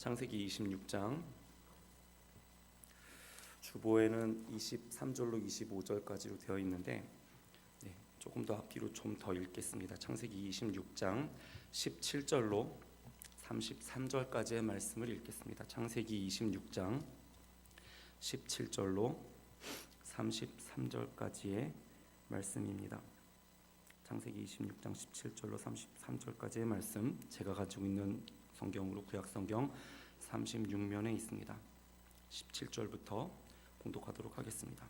창세기 26장 주보에는 23절로 25절까지로 되어 있는데 네, 조금 더 앞뒤로 좀 더 읽겠습니다. 창세기 26장 17절로 33절까지의 말씀을 읽겠습니다. 창세기 26장 17절로 33절까지의 말씀입니다. 창세기 26장 17절로 33절까지의 말씀 제가 가지고 있는 성경으로 구약 성경 36면에 있습니다. 17절부터 공독하도록 하겠습니다.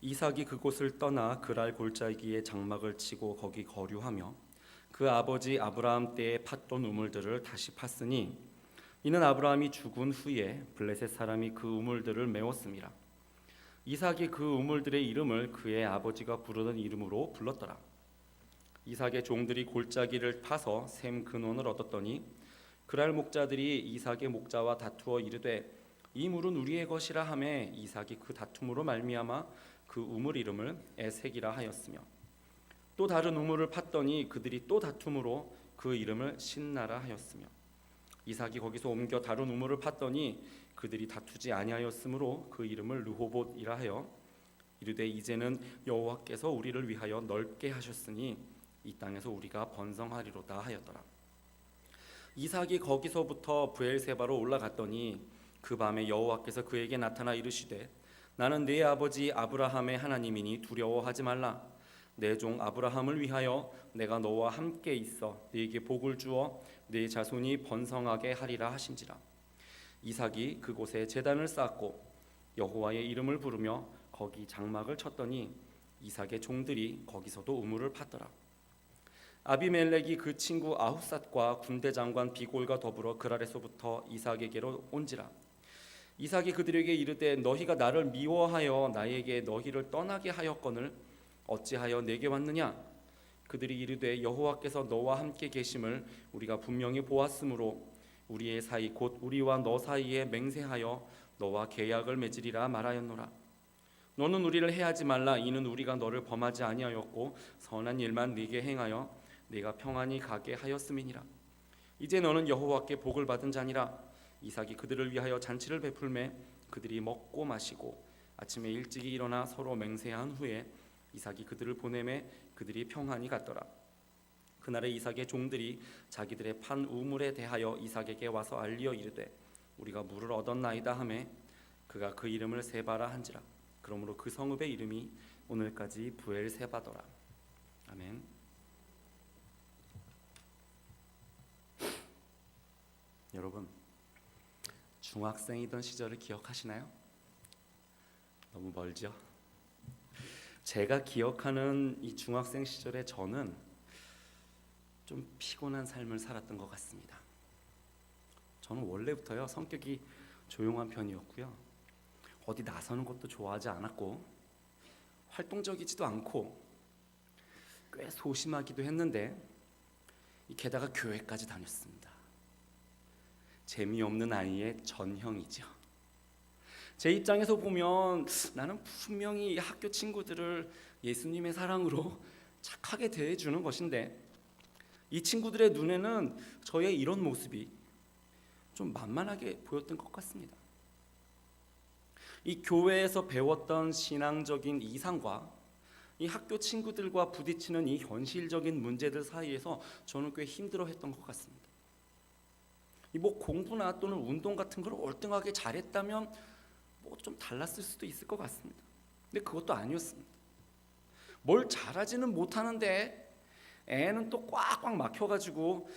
이삭이 그곳을 떠나 그랄 골짜기에 장막을 치고 거기 거류하며 그 아버지 아브라함 때에 팠던 우물들을 다시 팠으니 이는 아브라함이 죽은 후에 블레셋 사람이 그 우물들을 메웠습니다. 이삭이 그 우물들의 이름을 그의 아버지가 부르던 이름으로 불렀더라. 이삭의 종들이 골짜기를 파서 샘 근원을 얻었더니 그랄 목자들이 이삭의 목자와 다투어 이르되 이 물은 우리의 것이라 하매 이삭이 그 다툼으로 말미암아 그 우물 이름을 에색이라 하였으며 또 다른 우물을 팠더니 그들이 또 다툼으로 그 이름을 신나라 하였으며 이삭이 거기서 옮겨 다른 우물을 팠더니 그들이 다투지 아니하였으므로 그 이름을 르호봇이라 하여 이르되 이제는 여호와께서 우리를 위하여 넓게 하셨으니 이 땅에서 우리가 번성하리로다 하였더라. 이삭이 거기서부터 부엘세바로 올라갔더니 그 밤에 여호와께서 그에게 나타나 이르시되 나는 네 아버지 아브라함의 하나님이니 두려워하지 말라. 내 종 아브라함을 위하여 내가 너와 함께 있어 네게 복을 주어 네 자손이 번성하게 하리라 하신지라. 이삭이 그곳에 제단을 쌓고 여호와의 이름을 부르며 거기 장막을 쳤더니 이삭의 종들이 거기서도 우물을 팠더라. 아비멜렉이 그 친구 아후삿과 군대 장관 비골과 더불어 그랄에서부터 이삭에게로 온지라. 이삭이 그들에게 이르되 너희가 나를 미워하여 나에게 너희를 떠나게 하였거늘 어찌하여 내게 왔느냐? 그들이 이르되 여호와께서 너와 함께 계심을 우리가 분명히 보았으므로 우리의 사이 곧 우리와 너 사이에 맹세하여 너와 계약을 맺으리라 말하였노라. 너는 우리를 해하지 말라 이는 우리가 너를 범하지 아니하였고 선한 일만 네게 행하여 네가 평안히 가게 하였음이니라. 이제 너는 여호와께 복을 받은 자니라. 이삭이 그들을 위하여 잔치를 베풀매 그들이 먹고 마시고 아침에 일찍이 일어나 서로 맹세한 후에 이삭이 그들을 보내매 그들이 평안히 갔더라. 그날에 이삭의 종들이 자기들의 판 우물에 대하여 이삭에게 와서 알리어 이르되 우리가 물을 얻었나이다 하매 그가 그 이름을 세바라 한지라. 그러므로 그 성읍의 이름이 오늘까지 부엘세바더라. 아멘. 여러분 중학생이던 시절을 기억하시나요? 너무 멀죠? 제가 기억하는 이 중학생 시절에 저는 좀 피곤한 삶을 살았던 것 같습니다. 저는 원래부터요 성격이 조용한 편이었고요. 어디 나서는 것도 좋아하지 않았고 활동적이지도 않고 꽤 소심하기도 했는데 게다가 교회까지 다녔습니다. 재미없는 아이의 전형이죠. 제 입장에서 보면 나는 분명히 학교 친구들을 예수님의 사랑으로 착하게 대해주는 것인데 이 친구들의 눈에는 저의 이런 모습이 좀 만만하게 보였던 것 같습니다. 이 교회에서 배웠던 신앙적인 이상과 이 학교 친구들과 부딪히는 이 현실적인 문제들 사이에서 저는 꽤 힘들어했던 것 같습니다. 뭐 공부나 또는 운동 같은 걸 월등하게 잘했다면 뭐 좀 달랐을 수도 있을 것 같습니다. 근데 그것도 아니었습니다. 뭘 잘하지는 못하는데 애는 또 꽉꽉 막혀가지고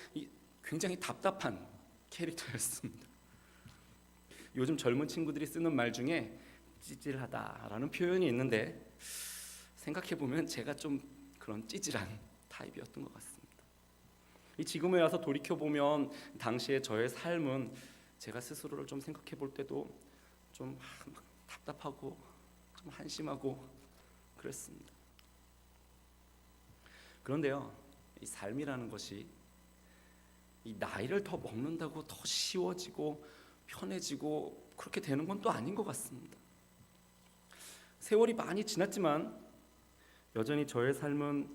굉장히 답답한 캐릭터였습니다. 요즘 젊은 친구들이 쓰는 말 중에 찌질하다라는 표현이 있는데 생각해 보면 제가 좀 그런 찌질한 타입이었던 것 같습니다. 이 지금에 와서 돌이켜 보면 당시의 저의 삶은 제가 스스로를 좀 생각해 볼 때도 좀 답답하고 좀 한심하고 그랬습니다. 그런데요, 이 삶이라는 것이 이 나이를 더 먹는다고 더 쉬워지고 편해지고 그렇게 되는 건 또 아닌 것 같습니다. 세월이 많이 지났지만 여전히 저의 삶은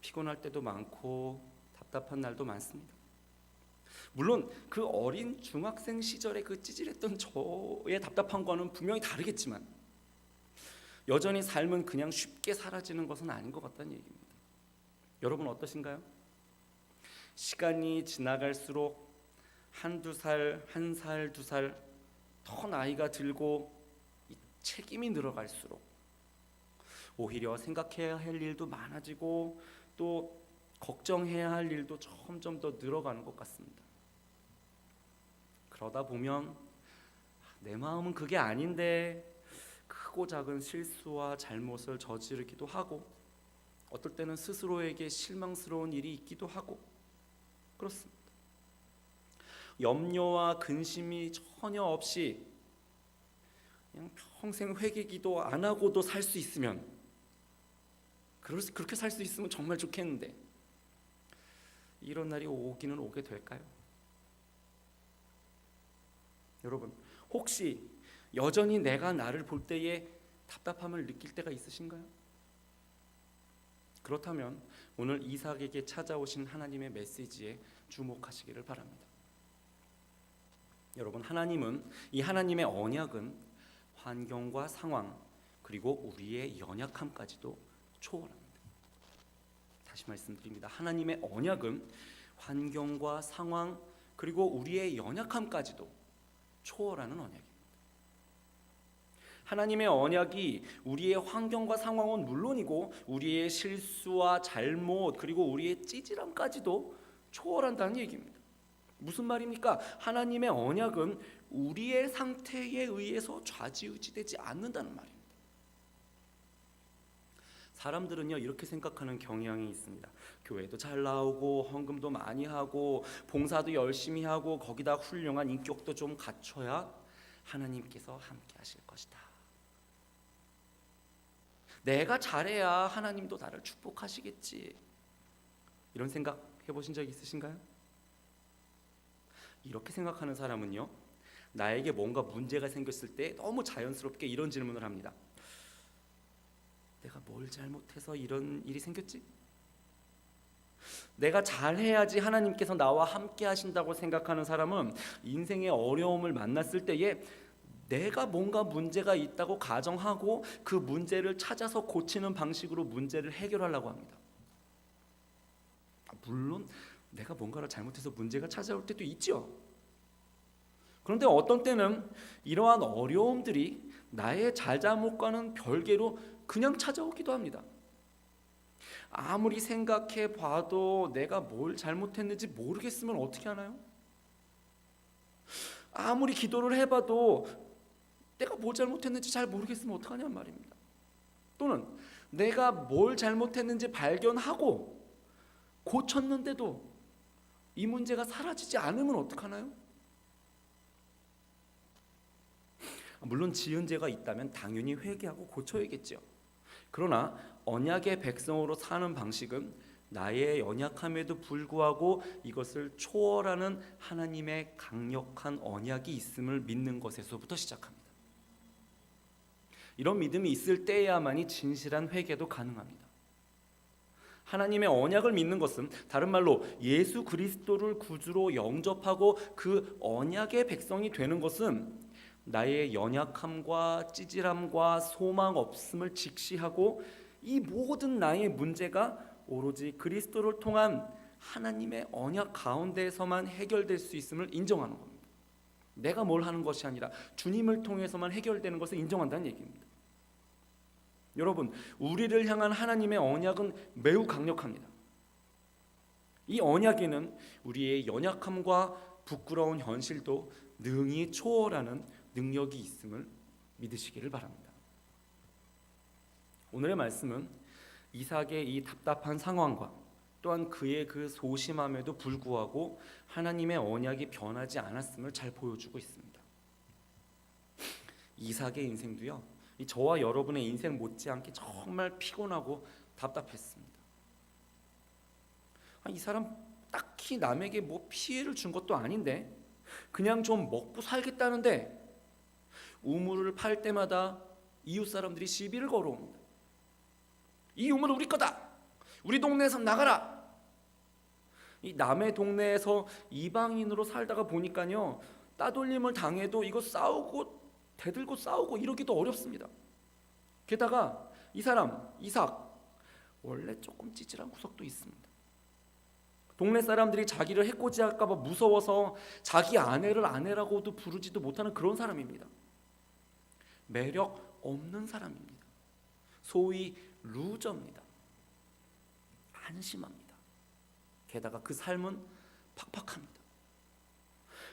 피곤할 때도 많고 답답한 날도 많습니다. 물론 그 어린 중학생 시절의 그 찌질했던 저의 답답함과는 분명히 다르겠지만 여전히 삶은 그냥 쉽게 사라지는 것은 아닌 것 같다는 얘기입니다. 여러분 어떠신가요? 시간이 지나갈수록 한두 살, 한 살, 두 살 더 나이가 들고 이 책임이 늘어갈수록 오히려 생각해야 할 일도 많아지고 또 걱정해야 할 일도 점점 더 늘어가는 것 같습니다. 그러다 보면 내 마음은 그게 아닌데 크고 작은 실수와 잘못을 저지르기도 하고 어떨 때는 스스로에게 실망스러운 일이 있기도 하고 그렇습니다. 염려와 근심이 전혀 없이 그냥 평생 회개기도 안 하고도 살 수 있으면 그렇게 살 수 있으면 정말 좋겠는데 이런 날이 오기는 오게 될까요? 여러분 혹시 여전히 내가 나를 볼 때에 답답함을 느낄 때가 있으신가요? 그렇다면 오늘 이삭에게 찾아오신 하나님의 메시지에 주목하시기를 바랍니다. 여러분 하나님은 이 하나님의 언약은 환경과 상황 그리고 우리의 연약함까지도 초월합니다. 다시 말씀드립니다. 하나님의 언약은 환경과 상황 그리고 우리의 연약함까지도 초월하는 언약입니다. 하나님의 언약이 우리의 환경과 상황은 물론이고 우리의 실수와 잘못 그리고 우리의 찌질함까지도 초월한다는 얘기입니다. 무슨 말입니까? 하나님의 언약은 우리의 상태에 의해서 좌지우지되지 않는다는 말입니다. 사람들은요 이렇게 생각하는 경향이 있습니다. 교회도 잘 나오고 헌금도 많이 하고 봉사도 열심히 하고 거기다 훌륭한 인격도 좀 갖춰야 하나님께서 함께 하실 것이다. 내가 잘해야 하나님도 나를 축복하시겠지. 이런 생각 해보신 적 있으신가요? 이렇게 생각하는 사람은요, 나에게 뭔가 문제가 생겼을 때 너무 자연스럽게 이런 질문을 합니다. 내가 뭘 잘못해서 이런 일이 생겼지? 내가 잘해야지 하나님께서 나와 함께 하신다고 생각하는 사람은 인생의 어려움을 만났을 때에 내가 뭔가 문제가 있다고 가정하고 그 문제를 찾아서 고치는 방식으로 문제를 해결하려고 합니다. 아, 물론 내가 뭔가를 잘못해서 문제가 찾아올 때도 있죠. 그런데 어떤 때는 이러한 어려움들이 나의 잘잘못과는 별개로 그냥 찾아오기도 합니다. 아무리 생각해 봐도 내가 뭘 잘못했는지 모르겠으면 어떻게 하나요? 아무리 기도를 해봐도 내가 뭘 잘못했는지 잘 모르겠으면 어떡하냔 말입니다. 또는 내가 뭘 잘못했는지 발견하고 고쳤는데도 이 문제가 사라지지 않으면 어떡하나요? 물론 지은 죄가 있다면 당연히 회개하고 고쳐야겠죠. 그러나 언약의 백성으로 사는 방식은 나의 연약함에도 불구하고 이것을 초월하는 하나님의 강력한 언약이 있음을 믿는 것에서부터 시작합니다. 이런 믿음이 있을 때야만이 진실한 회개도 가능합니다. 하나님의 언약을 믿는 것은 다른 말로 예수 그리스도를 구주로 영접하고 그 언약의 백성이 되는 것은 나의 연약함과 찌질함과 소망 없음을 직시하고 이 모든 나의 문제가 오로지 그리스도를 통한 하나님의 언약 가운데에서만 해결될 수 있음을 인정하는 겁니다. 내가 뭘 하는 것이 아니라 주님을 통해서만 해결되는 것을 인정한다는 얘기입니다. 여러분, 우리를 향한 하나님의 언약은 매우 강력합니다. 이 언약에는 우리의 연약함과 부끄러운 현실도 능히 초월하는 능력이 있음을 믿으시기를 바랍니다. 오늘의 말씀은 이삭의 이 답답한 상황과 또한 그의 그 소심함에도 불구하고 하나님의 언약이 변하지 않았음을 잘 보여주고 있습니다. 이삭의 인생도요. 이 저와 여러분의 인생 못지않게 정말 피곤하고 답답했습니다. 아, 이 사람 딱히 남에게 뭐 피해를 준 것도 아닌데 그냥 좀 먹고 살겠다는데 우물을 팔 때마다 이웃 사람들이 시비를 걸어옵니다. 이 우물은 우리 거다. 우리 동네에서 나가라. 이 남의 동네에서 이방인으로 살다가 보니까요 따돌림을 당해도 이거 싸우고 대들고 싸우고 이러기도 어렵습니다. 게다가 이 사람 이삭 원래 조금 찌질한 구석도 있습니다. 동네 사람들이 자기를 해코지할까봐 무서워서 자기 아내를 아내라고도 부르지도 못하는 그런 사람입니다. 매력 없는 사람입니다. 소위 루저입니다. 한심합니다. 게다가 그 삶은 팍팍합니다.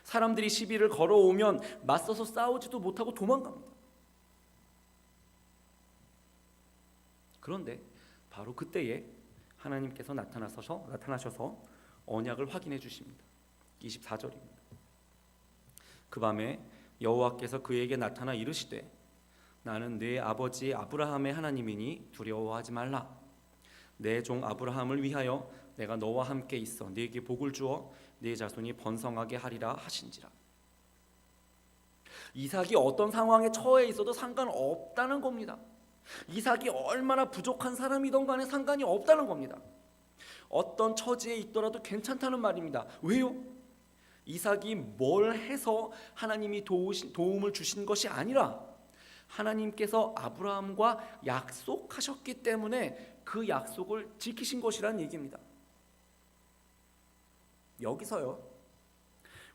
사람들이 시비를 걸어오면 맞서서 싸우지도 못하고 도망갑니다. 그런데 바로 그때에 하나님께서 나타나셔서 나타나셔서 언약을 확인해 주십니다. 24절입니다. 그 밤에 여호와께서 그에게 나타나 이르시되 나는 네 아버지 아브라함의 하나님이니 두려워하지 말라. 내 종 아브라함을 위하여 내가 너와 함께 있어 네게 복을 주어 네 자손이 번성하게 하리라 하신지라. 이삭이 어떤 상황에 처해 있어도 상관없다는 겁니다. 이삭이 얼마나 부족한 사람이던 간에 상관이 없다는 겁니다. 어떤 처지에 있더라도 괜찮다는 말입니다. 왜요? 이삭이 뭘 해서 하나님이 도우신, 도움을 주신 것이 아니라 하나님께서 아브라함과 약속하셨기 때문에 그 약속을 지키신 것이라는 얘기입니다. 여기서요.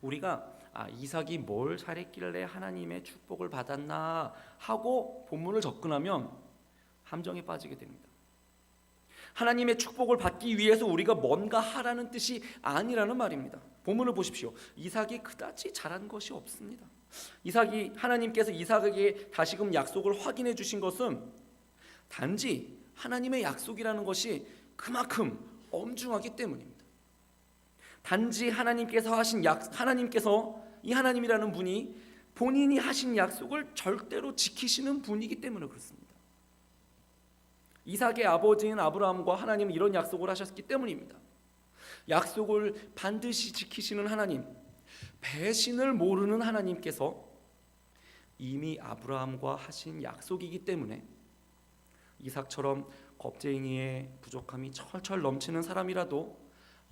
우리가 아, 이삭이 뭘 잘했길래 하나님의 축복을 받았나 하고 본문을 접근하면 함정에 빠지게 됩니다. 하나님의 축복을 받기 위해서 우리가 뭔가 하라는 뜻이 아니라는 말입니다. 본문을 보십시오. 이삭이 그다지 잘한 것이 없습니다. 이삭이 하나님께서 이삭에게 다시금 약속을 확인해 주신 것은 단지 하나님의 약속이라는 것이 그만큼 엄중하기 때문입니다. 단지 하나님께서 하신 약 하나님께서 이 하나님이라는 분이 본인이 하신 약속을 절대로 지키시는 분이기 때문에 그렇습니다. 이삭의 아버지인 아브라함과 하나님은 이런 약속을 하셨기 때문입니다. 약속을 반드시 지키시는 하나님, 배신을 모르는 하나님께서 이미 아브라함과 하신 약속이기 때문에 이삭처럼 겁쟁이의 부족함이 철철 넘치는 사람이라도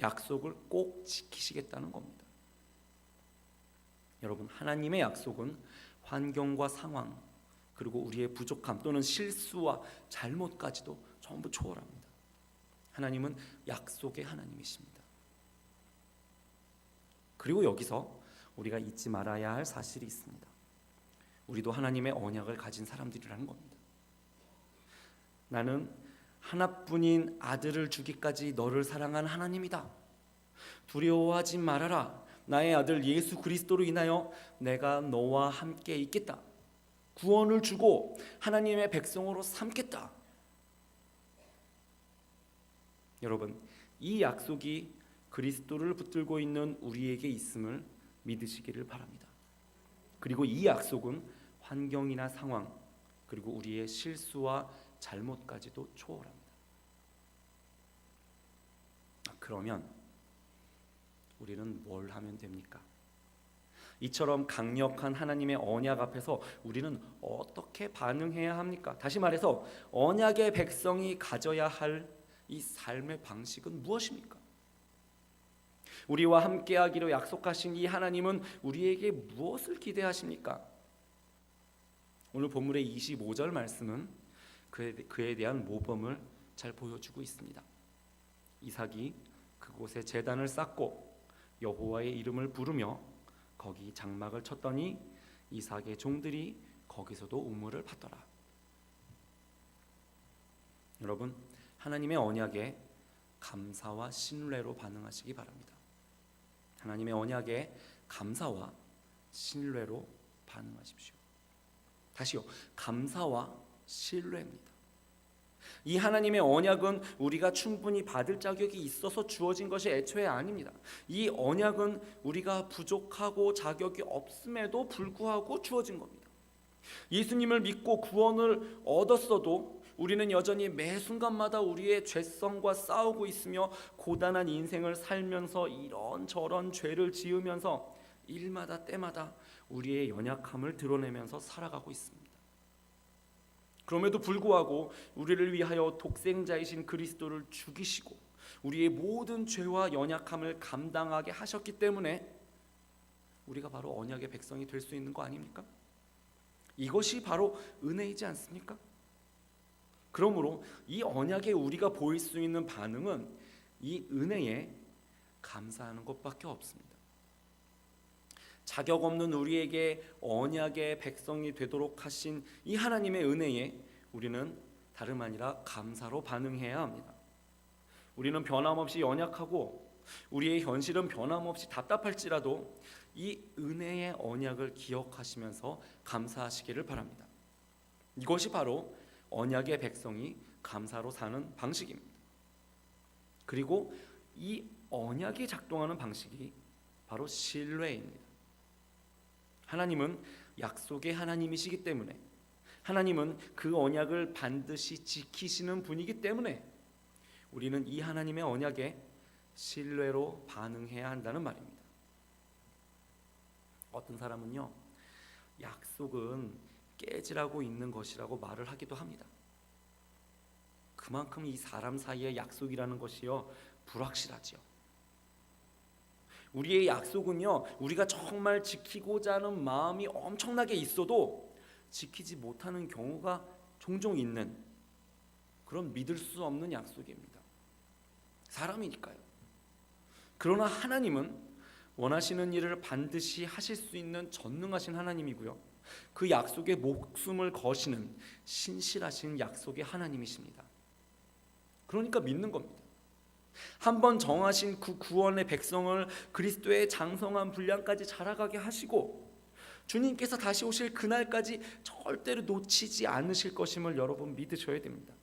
약속을 꼭 지키시겠다는 겁니다. 여러분, 하나님의 약속은 환경과 상황 그리고 우리의 부족함 또는 실수와 잘못까지도 전부 초월합니다. 하나님은 약속의 하나님이십니다. 그리고 여기서 우리가 잊지 말아야 할 사실이 있습니다. 우리도 하나님의 언약을 가진 사람들이라는 겁니다. 나는 하나뿐인 아들을 주기까지 너를 사랑한 하나님이다. 두려워하지 말아라. 나의 아들 예수 그리스도로 인하여 내가 너와 함께 있겠다. 구원을 주고 하나님의 백성으로 삼겠다. 여러분, 이 약속이 그리스도를 붙들고 있는 우리에게 있음을 믿으시기를 바랍니다. 그리고 이 약속은 환경이나 상황 그리고 우리의 실수와 잘못까지도 초월합니다. 아, 그러면 우리는 뭘 하면 됩니까? 이처럼 강력한 하나님의 언약 앞에서 우리는 어떻게 반응해야 합니까? 다시 말해서 언약의 백성이 가져야 할 이 삶의 방식은 무엇입니까? 우리와 함께하기로 약속하신 이 하나님은 우리에게 무엇을 기대하십니까? 오늘 본문의 25절 말씀은 그에, 그에 대한 모범을 잘 보여주고 있습니다. 이삭이 그곳에 제단을 쌓고 여호와의 이름을 부르며 거기 장막을 쳤더니 이삭의 종들이 거기서도 우물을 받더라. 여러분 하나님의 언약에 감사와 신뢰로 반응하시기 바랍니다. 하나님의 언약에 감사와 신뢰로 반응하십시오. 다시요. 감사와 신뢰입니다. 이 하나님의 언약은 우리가 충분히 받을 자격이 있어서 주어진 것이 애초에 아닙니다. 이 언약은 우리가 부족하고 자격이 없음에도 불구하고 주어진 겁니다. 예수님을 믿고 구원을 얻었어도 우리는 여전히 매 순간마다 우리의 죄성과 싸우고 있으며 고단한 인생을 살면서 이런저런 죄를 지으면서 일마다 때마다 우리의 연약함을 드러내면서 살아가고 있습니다. 그럼에도 불구하고 우리를 위하여 독생자이신 그리스도를 죽이시고 우리의 모든 죄와 연약함을 감당하게 하셨기 때문에 우리가 바로 언약의 백성이 될 수 있는 거 아닙니까? 이것이 바로 은혜이지 않습니까? 그러므로 이 언약에 우리가 보일 수 있는 반응은 이 은혜에 감사하는 것밖에 없습니다. 자격 없는 우리에게 언약의 백성이 되도록 하신 이 하나님의 은혜에 우리는 다름 아니라 감사로 반응해야 합니다. 우리는 변함없이 연약하고 우리의 현실은 변함없이 답답할지라도 이 은혜의 언약을 기억하시면서 감사하시기를 바랍니다. 이것이 바로 언약의 백성이 감사로 사는 방식입니다. 그리고 이 언약이 작동하는 방식이 바로 신뢰입니다. 하나님은 약속의 하나님이시기 때문에 하나님은 그 언약을 반드시 지키시는 분이기 때문에 우리는 이 하나님의 언약에 신뢰로 반응해야 한다는 말입니다. 어떤 사람은요, 약속은 깨지라고 있는 것이라고 말을 하기도 합니다. 그만큼 이 사람 사이의 약속이라는 것이요, 불확실하지요. 우리의 약속은요, 우리가 정말 지키고자 하는 마음이 엄청나게 있어도 지키지 못하는 경우가 종종 있는 그런 믿을 수 없는 약속입니다. 사람이니까요. 그러나 하나님은 원하시는 일을 반드시 하실 수 있는 전능하신 하나님이고요. 그 약속에 목숨을 거시는 신실하신 약속의 하나님이십니다. 그러니까 믿는 겁니다. 한 번 정하신 그 구원의 백성을 그리스도의 장성한 분량까지 자라가게 하시고 주님께서 다시 오실 그날까지 절대로 놓치지 않으실 것임을 여러분 믿으셔야 됩니다.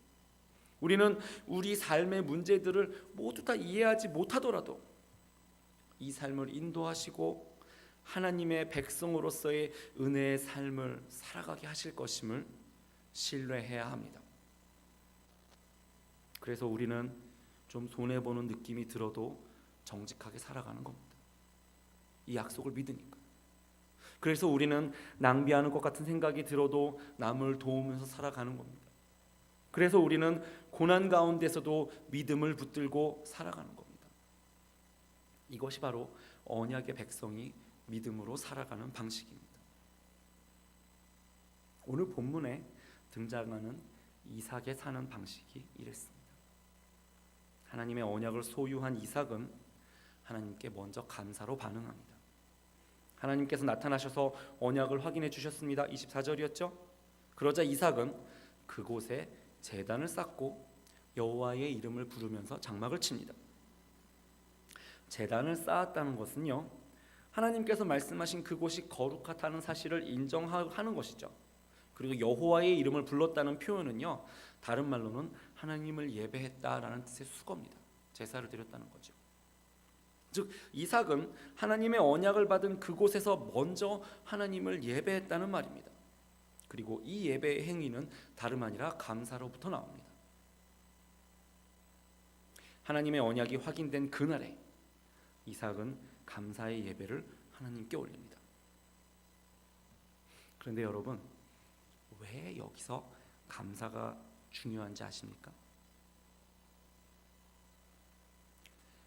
우리는 우리 삶의 문제들을 모두 다 이해하지 못하더라도 이 삶을 인도하시고 하나님의 백성으로서의 은혜의 삶을 살아가게 하실 것임을 신뢰해야 합니다. 그래서 우리는 좀 손해 보는 느낌이 들어도 정직하게 살아가는 겁니다. 이 약속을 믿으니까. 그래서 우리는 낭비하는 것 같은 생각이 들어도 남을 도우면서 살아가는 겁니다. 그래서 우리는 고난 가운데서도 믿음을 붙들고 살아가는 겁니다. 이것이 바로 언약의 백성이 믿음으로 살아가는 방식입니다. 오늘 본문에 등장하는 이삭의 사는 방식이 이랬습니다. 하나님의 언약을 소유한 이삭은 하나님께 먼저 감사로 반응합니다. 하나님께서 나타나셔서 언약을 확인해 주셨습니다. 24절이었죠? 그러자 이삭은 그곳에 제단을 쌓고 여호와의 이름을 부르면서 장막을 칩니다. 제단을 쌓았다는 것은요. 하나님께서 말씀하신 그곳이 거룩하다는 사실을 인정하는 것이죠. 그리고 여호와의 이름을 불렀다는 표현은요. 다른 말로는 하나님을 예배했다라는 뜻의 수거입니다. 제사를 드렸다는 거죠. 즉 이삭은 하나님의 언약을 받은 그곳에서 먼저 하나님을 예배했다는 말입니다. 그리고 이 예배의 행위는 다름 아니라 감사로부터 나옵니다. 하나님의 언약이 확인된 그날에 이삭은 감사의 예배를 하나님께 올립니다. 그런데 여러분 왜 여기서 감사가 중요한지 아십니까?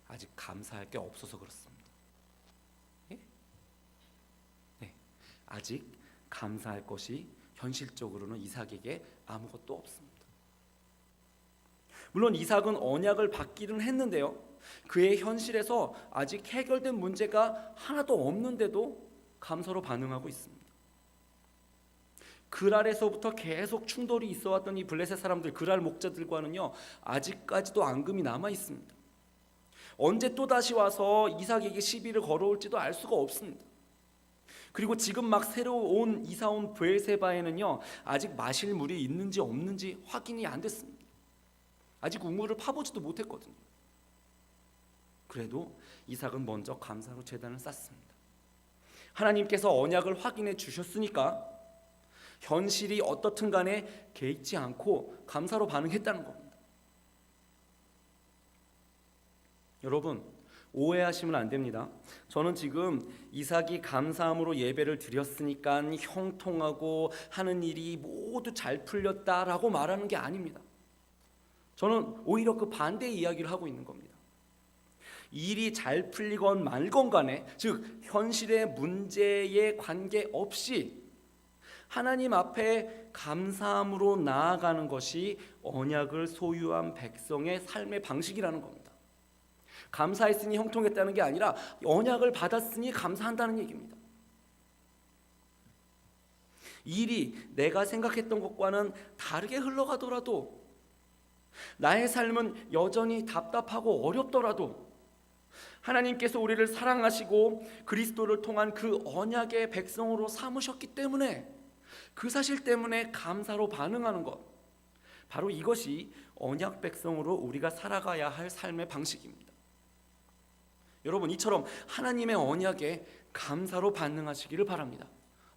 아직 감사할 게 없어서 그렇습니다. 예? 네, 아직 감사할 것이 현실적으로는 이삭에게 아무것도 없습니다. 물론 이삭은 언약을 받기는 했는데요. 그의 현실에서 아직 해결된 문제가 하나도 없는데도 감사로 반응하고 있습니다. 그랄에서부터 계속 충돌이 있어 왔던 이 블레셋 사람들, 그랄 목자들과는요 아직까지도 앙금이 남아 있습니다. 언제 또 다시 와서 이삭에게 시비를 걸어올지도 알 수가 없습니다. 그리고 지금 막 새로 온 이사 온 브엘세바에는요 아직 마실 물이 있는지 없는지 확인이 안 됐습니다. 아직 우물을 파보지도 못했거든요. 그래도 이삭은 먼저 감사로 제단을 쌓습니다. 하나님께서 언약을 확인해 주셨으니까 현실이 어떻든 간에 개의치 않고 감사로 반응했다는 겁니다. 여러분 오해하시면 안 됩니다. 저는 지금 이삭이 감사함으로 예배를 드렸으니까 형통하고 하는 일이 모두 잘 풀렸다라고 말하는 게 아닙니다. 저는 오히려 그 반대의 이야기를 하고 있는 겁니다. 일이 잘 풀리건 말건 간에 즉 현실의 문제에 관계없이 하나님 앞에 감사함으로 나아가는 것이 언약을 소유한 백성의 삶의 방식이라는 겁니다. 감사했으니 형통했다는 게 아니라 언약을 받았으니 감사한다는 얘기입니다. 일이 내가 생각했던 것과는 다르게 흘러가더라도 나의 삶은 여전히 답답하고 어렵더라도 하나님께서 우리를 사랑하시고 그리스도를 통한 그 언약의 백성으로 삼으셨기 때문에 그 사실 때문에 감사로 반응하는 것 바로 이것이 언약 백성으로 우리가 살아가야 할 삶의 방식입니다. 여러분 이처럼 하나님의 언약에 감사로 반응하시기를 바랍니다.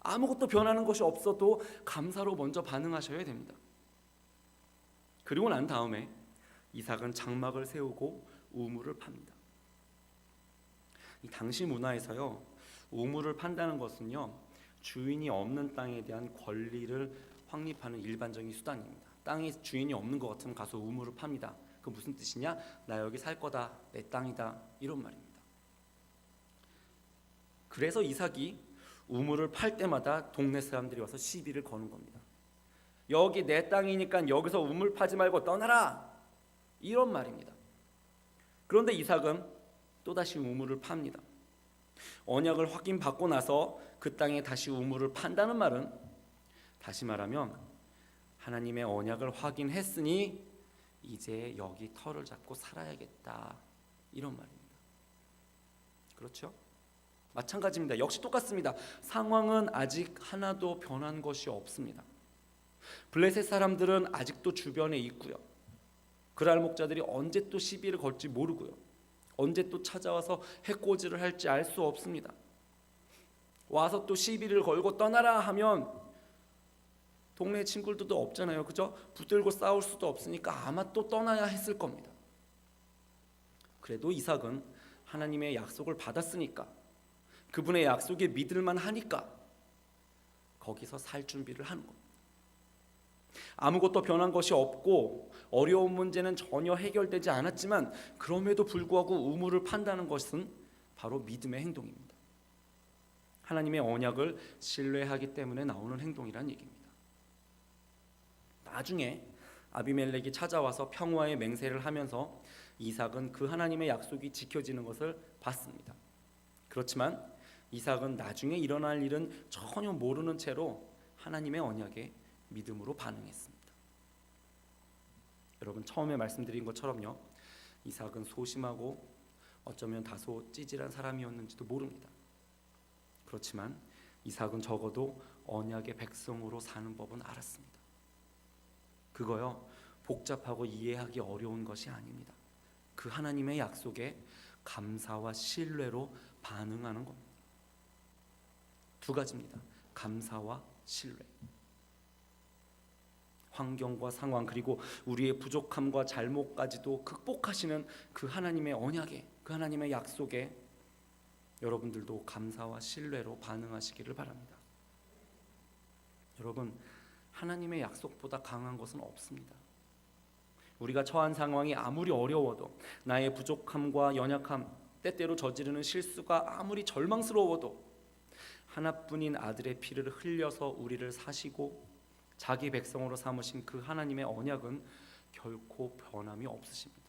아무것도 변하는 것이 없어도 감사로 먼저 반응하셔야 됩니다. 그리고 난 다음에 이삭은 장막을 세우고 우물을 팝니다. 이 당시 문화에서요 우물을 판다는 것은요 주인이 없는 땅에 대한 권리를 확립하는 일반적인 수단입니다. 땅에 주인이 없는 것 같으면 가서 우물을 팝니다. 그 무슨 뜻이냐? 나 여기 살 거다, 내 땅이다 이런 말입니다. 그래서 이삭이 우물을 팔 때마다 동네 사람들이 와서 시비를 거는 겁니다. 여기 내 땅이니까 여기서 우물 파지 말고 떠나라 이런 말입니다. 그런데 이삭은 또 다시 우물을 팝니다. 언약을 확인받고 나서 그 땅에 다시 우물을 판다는 말은 다시 말하면 하나님의 언약을 확인했으니 이제 여기 터를 잡고 살아야겠다 이런 말입니다. 그렇죠? 마찬가지입니다. 역시 똑같습니다. 상황은 아직 하나도 변한 것이 없습니다. 블레셋 사람들은 아직도 주변에 있고요. 그랄 목자들이 언제 또 시비를 걸지 모르고요. 언제 또 찾아와서 해코지를 할지 알 수 없습니다. 와서 또 시비를 걸고 떠나라 하면 동네 친구들도 없잖아요. 그죠? 붙들고 싸울 수도 없으니까 아마 또 떠나야 했을 겁니다. 그래도 이삭은 하나님의 약속을 받았으니까 그분의 약속에 믿을 만 하니까 거기서 살 준비를 하는 겁니다. 아무것도 변한 것이 없고 어려운 문제는 전혀 해결되지 않았지만 그럼에도 불구하고 우물을 판다는 것은 바로 믿음의 행동입니다. 하나님의 언약을 신뢰하기 때문에 나오는 행동이란 얘기입니다. 나중에 아비멜렉이 찾아와서 평화의 맹세를 하면서 이삭은 그 하나님의 약속이 지켜지는 것을 봤습니다. 그렇지만 이삭은 나중에 일어날 일은 전혀 모르는 채로 하나님의 언약에 믿음으로 반응했습니다. 여러분 처음에 말씀드린 것처럼요. 이삭은 소심하고 어쩌면 다소 찌질한 사람이었는지도 모릅니다. 그렇지만 이삭은 적어도 언약의 백성으로 사는 법은 알았습니다. 그거요. 복잡하고 이해하기 어려운 것이 아닙니다. 그 하나님의 약속에 감사와 신뢰로 반응하는 겁니다. 두 가지입니다. 감사와 신뢰. 환경과 상황 그리고 우리의 부족함과 잘못까지도 극복하시는 그 하나님의 언약에 그 하나님의 약속에 여러분들도 감사와 신뢰로 반응하시기를 바랍니다. 여러분 하나님의 약속보다 강한 것은 없습니다. 우리가 처한 상황이 아무리 어려워도 나의 부족함과 연약함 때때로 저지르는 실수가 아무리 절망스러워도 하나뿐인 아들의 피를 흘려서 우리를 사시고 자기 백성으로 삼으신 그 하나님의 언약은 결코 변함이 없으십니다.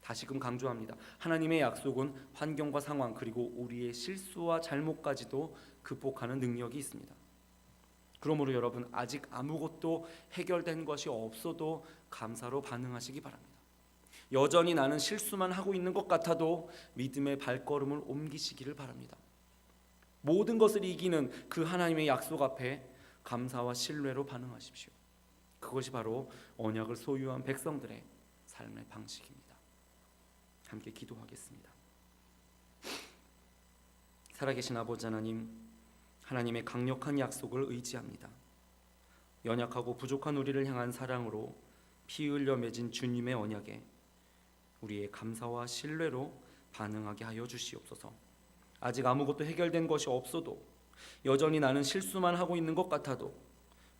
다시금 강조합니다. 하나님의 약속은 환경과 상황 그리고 우리의 실수와 잘못까지도 극복하는 능력이 있습니다. 그러므로 여러분 아직 아무것도 해결된 것이 없어도 감사로 반응하시기 바랍니다. 여전히 나는 실수만 하고 있는 것 같아도 믿음의 발걸음을 옮기시기를 바랍니다. 모든 것을 이기는 그 하나님의 약속 앞에 감사와 신뢰로 반응하십시오. 그것이 바로 언약을 소유한 백성들의 삶의 방식입니다. 함께 기도하겠습니다. 살아계신 아버지 하나님, 하나님의 강력한 약속을 의지합니다. 연약하고 부족한 우리를 향한 사랑으로 피 흘려 맺은 주님의 언약에 우리의 감사와 신뢰로 반응하게 하여 주시옵소서. 아직 아무것도 해결된 것이 없어도 여전히 나는 실수만 하고 있는 것 같아도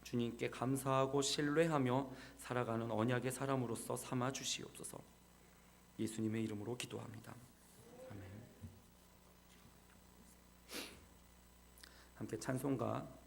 주님께 감사하고 신뢰하며 살아가는 언약의 사람으로서 삼아 주시옵소서. 예수님의 이름으로 기도합니다. 아멘. 함께 찬송가